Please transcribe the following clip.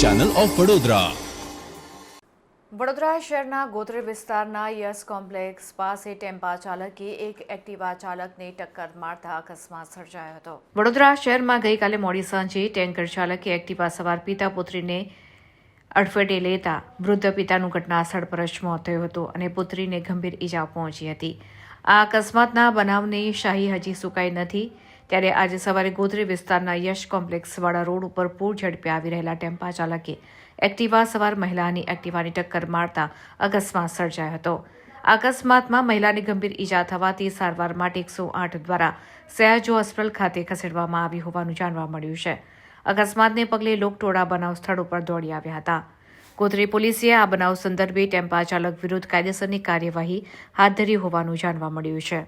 Channel of Vadodara Vadodara શહેરના ગોત્રી વિસ્તારના yes complex પાસે ટેમ્પા ચાલકે એક એક્ટિવા ચાલકને ટક્કર મારતા અકસ્માત સર્જાયો હતો. વડોદરા શહેરમાં ગઈકાલે મોડી સાંજે ટેન્કર ચાલકે એક્ટિવા સવાર પિતા પુત્રીને અડફેટે લેતા વૃદ્ધ પિતાનું ઘટના સ્થળ પર જ મોત થયું હતું અને પુત્રીને ગંભીર ઈજા પહોંચી હતી. આ અકસ્માતના બનાવની શાહી હજી સુકાઈ નથી. ત્યારે આજે સવારે ગોધરી વિસ્તારના યશ કોમ્પ્લેક્સવાળા રોડ ઉપર પૂર ઝડપે આવી રહેલા ટેમ્પા ચાલકે એક્ટિવા સવાર મહિલાની એક્ટિવાની ટક્કર મારતા અકસ્માત સર્જાયો હતો. અકસ્માતમાં મહિલાને ગંભીર ઈજા થવાથી સારવાર માટે એકસો આઠ દ્વારા સયાજો હોસ્પિટલ ખાતે ખસેડવામાં આવી હોવાનું જાણવા મળ્યું છે. અકસ્માતને પગલે લોકટોળા બનાવ સ્થળ ઉપર દોડી આવ્યા હતા. ગોધરી પોલીસે આ બનાવ સંદર્ભે ટેમ્પા ચાલક વિરુદ્ધ કાયદેસરની કાર્યવાહી હાથ ધરી હોવાનું જાણવા મળ્યું છે.